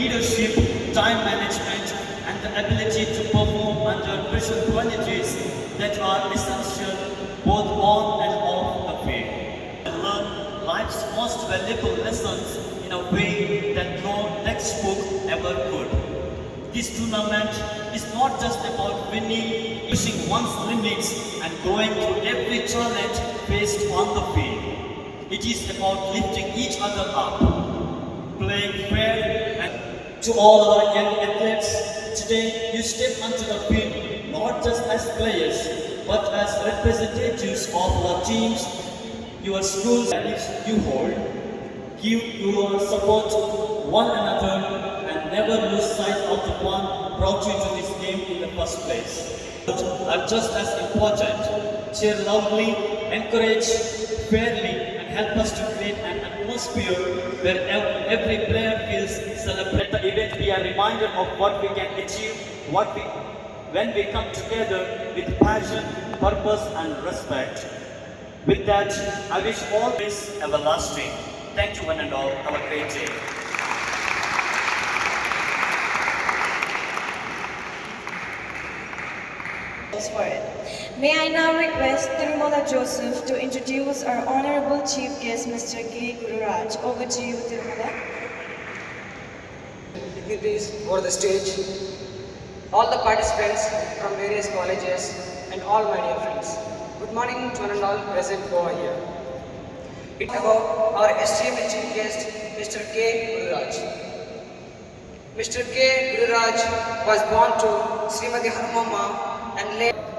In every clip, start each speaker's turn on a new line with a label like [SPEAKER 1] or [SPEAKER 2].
[SPEAKER 1] leadership, time management, and the ability to perform under pressure qualities that are essential both on and off the field. And learn life's most valuable lessons in a way that no textbook ever could. This tournament is not just about winning, pushing one's limits and going through every challenge faced on the field. It is about lifting each other up, playing fair and to all our young athletes, today you step onto the field not just as players, but as representatives of our teams, your schools values you hold. Give your support one another and never lose sight of the one brought you to this game in the first place. But are just as important. Cheer loudly, encourage fairly, and help us to create an atmosphere where every player feels celebrated. The event be a reminder of what we can achieve, what we when we come together with passion, purpose, and respect. With that, I wish all this everlasting. Thank you, one and all. Have a great day.
[SPEAKER 2] for it. May I now request Tirumala Joseph to introduce our honorable chief guest, Mr. K. Gururaj. Over to you, Tirumala.
[SPEAKER 3] dignitaries over the stage, all the participants from various colleges, and all my dear friends. Good morning to one and all present over here. It's about our esteemed chief guest, Mr. K. Gururaj. Mr. K. Gururaj was born to Srimati Hanumamma and later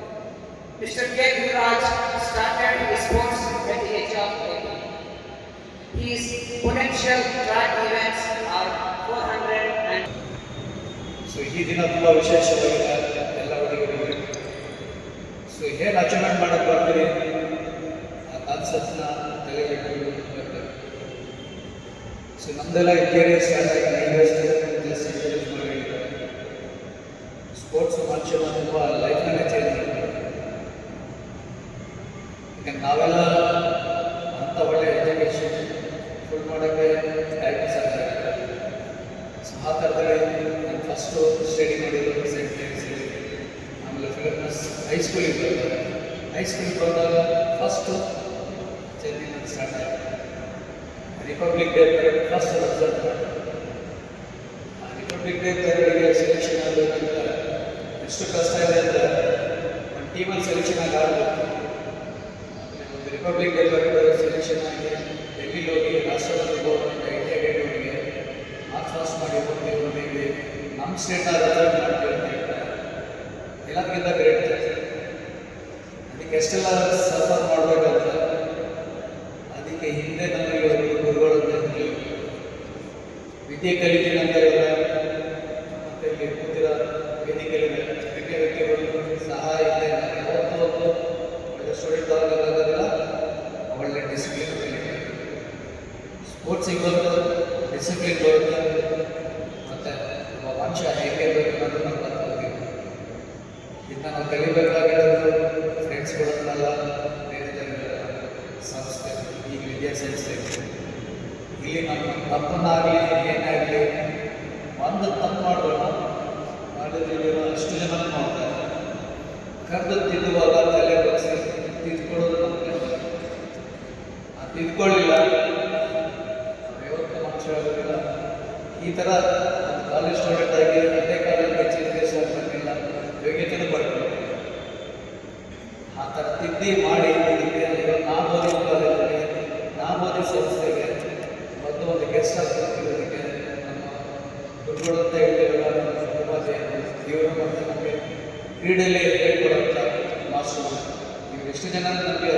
[SPEAKER 3] Mr. K. Gururaj started his sports at the age of 8. His potential track events are 400 and
[SPEAKER 4] so ಈ ದಿನ ತುಂಬ ವಿಶೇಷವಾಗಿದೆ ಎಲ್ಲ ಹುಡುಗರಿಗೆ so ಏನು achievement ಮಾಡಕ್ಕೆ ಬರ್ತೀರಿ ಆ ಕಾನ್ಸೆಪ್ಟ್ನ ತಲೆಗೆ ಇಟ್ಕೊಂಡು ಸೊ ನಮ್ದೆಲ್ಲ ಕೆರಿಯರ್ ಸ್ಟಾರ್ಟ್ ಆಗಿ ನೈನ್ ಇಯರ್ಸ್ ಜಸ್ಟ್ ಇಂಟ್ರೊಡ್ಯೂಸ್ ಮಾಡಿದ್ದಾರೆ ಸ್ಪೋರ್ಟ್ಸ್ ಮನುಷ್ಯನ ತುಂಬ ಲೈಫ್ನೇ ಚೇಂಜ್ ನಾವೆಲ್ಲ ಅಂಥ ಒಳ್ಳೆ ಎಜುಕೇಷನ್ ಫುಲ್ ಮಾಡೋಕ್ಕೆ ಇದೆ ಸೊ ಆ ಥರದಲ್ಲಿ ನಾನು ಫಸ್ಟು ಸ್ಟಡಿ ಮಾಡಿರೋದು ಸೆಂಟ್ ಮೇರಿಸ್ ಆಮೇಲೆ ಫಿಲಮ್ಸ್ ಹೈಸ್ಕೂಲಿಗೆ ಬರ್ತಾರೆ ಹೈಸ್ಕೂಲಿಗೆ ಬಂದಾಗ ಫಸ್ಟು ಚೆನ್ನೈನಲ್ಲಿ ಸ್ಟಾರ್ಟ್ ಆಯಿತು. Republic Day first result Republic Day ಪರೇಡ್ಗೆ selection ಆಗಬೇಕಂತ ಎಷ್ಟು ಕಷ್ಟ ಇದೆ ಅಂದರೆ, ಒಂದು ಟೀಮಲ್ಲಿ ಸೆಲೆಕ್ಷನ್ ಆಗಿ ಆಡಬೇಕು. ರಿಪಬ್ಲಿಕ್ ಡೇ ಪರೇಡ್ ಸೆಲೆಕ್ಷನ್ ಆಗಿ ಡೆಲ್ಲಿಗೆ ಹೋಗಿ ರಾಷ್ಟ್ರಪತಿ ಗೌರ್ಮೆಂಟ್ ಐ ಗೇಟ್ವರೆಗೆ ಮಾರ್ಚ್ ಪಾಸ್ ಮಾಡಿ ಹೋಗ್ತೀವಿ ಹೋಗ್ತೀವಿ ನಮ್ಮ ಸ್ಟೇಟ್ ರಿಸಲ್ಟ್ ಮಾಡ್ತೀವಿ ಗ್ರೇಟ್ ಅದಕ್ಕೆ ಎಷ್ಟೆಲ್ಲ ಸಫರ್ ಮಾಡಬೇಕಂತ ಅದಕ್ಕೆ ಹಿಂದೆ ನಮಗೆ ಒಂದು ಗುರುಗಳು ಅಂತ. ವಿದ್ಯೆ ಕಲಿತೀನಿ ಅಂತ ಹೇಳಿದ್ರೆ ಮತ್ತೆ ಇಲ್ಲಿ ಕೂತಿರೋ ವೇದಿಕೆಯಲ್ಲಿ ವ್ಯಕ್ತಿಗಳು. ಸ್ಪೋರ್ಟ್ಸಿಗೆ ಬಂದು ಡಿಸಿಪ್ಲಿನ್ ಬರುತ್ತೆ ಮತ್ತು ಒಬ್ಬ ಮನುಷ್ಯ ಹೇಗೆ ಬೇಕು ಅನ್ನೋದು ನಾವು ಕಲ್ತ್ಕೊಳ್ತೀವಿ ಇದನ್ನ ನಾವು ಕಲಿಬೇಕಾಗಿರೋದು ಫ್ರೆಂಡ್ಸ್ಗಳನ್ನೆಲ್ಲ ಬೇರೆ ಬೇರೆ ಸಂಸ್ಥೆ ಈ ವಿದ್ಯಾಸಂಸ್ಥೆ ಇಲ್ಲಿ ನಮ್ಮ ತಪ್ಪನ್ನಾಗಲಿ ಈ ಥರ ಕಾಲೇಜ್ ಸ್ಟೂಡೆಂಟ್ ಆಗಿ ಅದೇ ಕಾಲೇಜ್ ಆಗಬೇಕಿಲ್ಲ ಯೋಗ್ಯತೆನೂ ಪಡ್ಕೊಂಡು ಆ ಥರ ತಿದ್ದಿ ಮಾಡಿ ಈಗ ನಾಬೋದಿ ಕಾಲೇಜಿಗೆ ಸಂಸ್ಥೆಗೆ ಮತ್ತು ಒಂದು ಗೆಸ್ಟ್ ನಮ್ಮ ಗುರುಗಳು ಅಂತ ಹೇಳ್ತಿರಲ್ಲ ಉಪಾಧ್ಯಾಯರು ಇವರು ಮತ್ತು ನಮಗೆ ಕ್ರೀಡೆಯಲ್ಲಿ ಮಾಸ್ಟರ್ ಇವರು ಎಷ್ಟು ಜನ ನಮಗೆ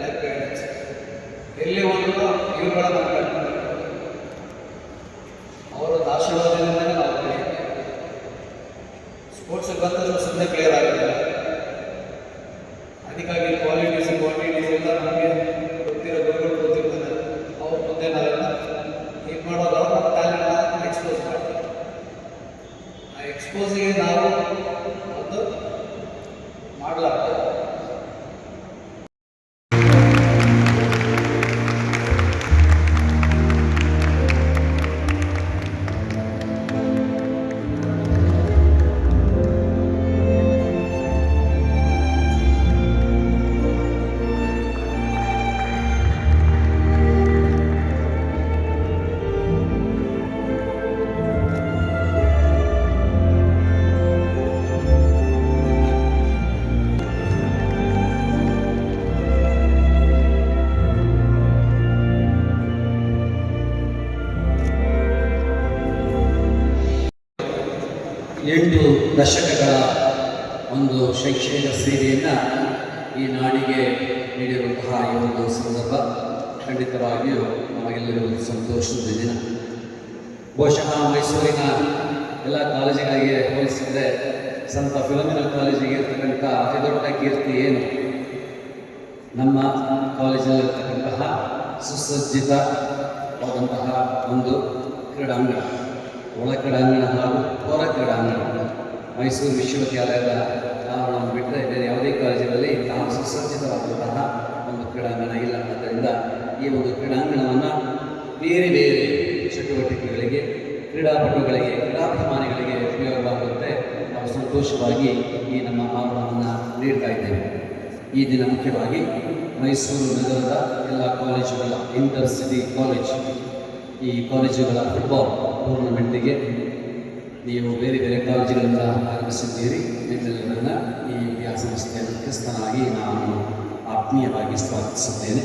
[SPEAKER 4] ಲೈಫ್ ಗೈಡೆನ್ಸ್ ಎಲ್ಲಿ ಹೋದ್ರು ಇವುಗಳ ಒಂದು ಆಶೀರ್ವಾದದಿಂದಲೇ ನಾವು ಬೆಳೆಯುತ್ತೆ ಸ್ಪೋರ್ಟ್ಸ್ ಬಂದ್ರೆ ಸುಮ್ಮನೆ ಕ್ಲಿಯರ್ ಆಗಿಲ್ಲ ಅದಕ್ಕಾಗಿ ಕ್ವಾಲಿಟೀಸ್ ಕ್ವಾಂಟಿಟೀಸ್ ಎಲ್ಲ ನಮಗೆ ಗೊತ್ತಿರೋ ಗುರುಗಳು ಗೊತ್ತಿರ್ತದೆ ಅವ್ರ ಮುಂದೆ ನಾವೆಲ್ಲ ಏನು ಮಾಡೋದು ಅವ್ರ ನಮ್ಮ ಟ್ಯಾಲೆಂಟ್ನ ಎಕ್ಸ್ಪೋಸ್ ಮಾಡ್ತಾರೆ ಆ ಎಕ್ಸ್ಪೋಸಿಗೆ ನಾವು ಒಂದು ಮಾಡಲಾಗ್ತದೆ
[SPEAKER 5] ಎಂಟು ದಶಕಗಳ ಒಂದು ಶೈಕ್ಷಣಿಕ ಸೇವೆಯನ್ನು ಈ ನಾಡಿಗೆ ನೀಡಿರುವಂತಹ ಈ ಒಂದು ಸಂದರ್ಭ ಖಂಡಿತವಾಗಿಯೂ ನಮಗೆಲ್ಲರಿಗೂ ಸಂತೋಷದ ದಿನ. ಬಹುಶಃ ಮೈಸೂರಿನ ಎಲ್ಲ ಕಾಲೇಜುಗಳಿಗೆ ಹೋಲಿಸಿದರೆ ಸಂತ ಫಿಲಮಿನಲ್ ಕಾಲೇಜಿಗೆ ಇರ್ತಕ್ಕಂಥ ಅತಿ ದೊಡ್ಡ ಕೀರ್ತಿ ಏನು? ನಮ್ಮ ಕಾಲೇಜಲ್ಲಿರ್ತಕ್ಕಂತಹ ಸುಸಜ್ಜಿತವಾದಂತಹ ಒಂದು ಕ್ರೀಡಾಂಗಣ. ಒಳ ಕ್ರೀಡಾಂಗಣ ಹಾಗೂ ಹೊರ ಕ್ರೀಡಾಂಗಣ ಮೈಸೂರು ವಿಶ್ವವಿದ್ಯಾಲಯದ ನಾವು ಬಿಟ್ಟರೆ ಬೇರೆ ಯಾವುದೇ ಕಾಲೇಜಿನಲ್ಲಿ ಇಂತಹ ಸುಸಜ್ಜಿತವಾದಂತಹ ಒಂದು ಕ್ರೀಡಾಂಗಣ ಇಲ್ಲ. ಆದ್ದರಿಂದ ಈ ಒಂದು ಕ್ರೀಡಾಂಗಣವನ್ನು ಬೇರೆ ಬೇರೆ ಚಟುವಟಿಕೆಗಳಿಗೆ, ಕ್ರೀಡಾಪಟುಗಳಿಗೆ, ಕ್ರೀಡಾಭಿಮಾನಿಗಳಿಗೆ ಉಪಯೋಗವಾಗುತ್ತೆ. ನಾವು ಸಂತೋಷವಾಗಿ ಈ ನಮ್ಮ ಆವರಣವನ್ನು ನೀಡ್ತಾ ಇದ್ದೇವೆ. ಈ ದಿನ ಮುಖ್ಯವಾಗಿ ಮೈಸೂರು ನಗರದ ಎಲ್ಲ ಕಾಲೇಜುಗಳ ಇಂಟರ್ ಸಿಟಿ ಕಾಲೇಜ್ ಈ ಕಾಲೇಜುಗಳ ಫುಟ್ಬಾಲ್ ಟೂರ್ನಮೆಂಟಿಗೆ ನೀವು ಬೇರೆ ಬೇರೆ ಕಾಲೇಜುಗಳಿಂದ ಆಗಮಿಸಿದ್ದೀರಿ ನಿಮ್ಮೆಲ್ಲರನ್ನ ಈ ವಿದ್ಯಾಸಂಸ್ಥೆಯ ಮುಖ್ಯಸ್ಥನಾಗಿ ನಾನು ಆತ್ಮೀಯವಾಗಿ ಸ್ವಾಗತಿಸುತ್ತೇನೆ.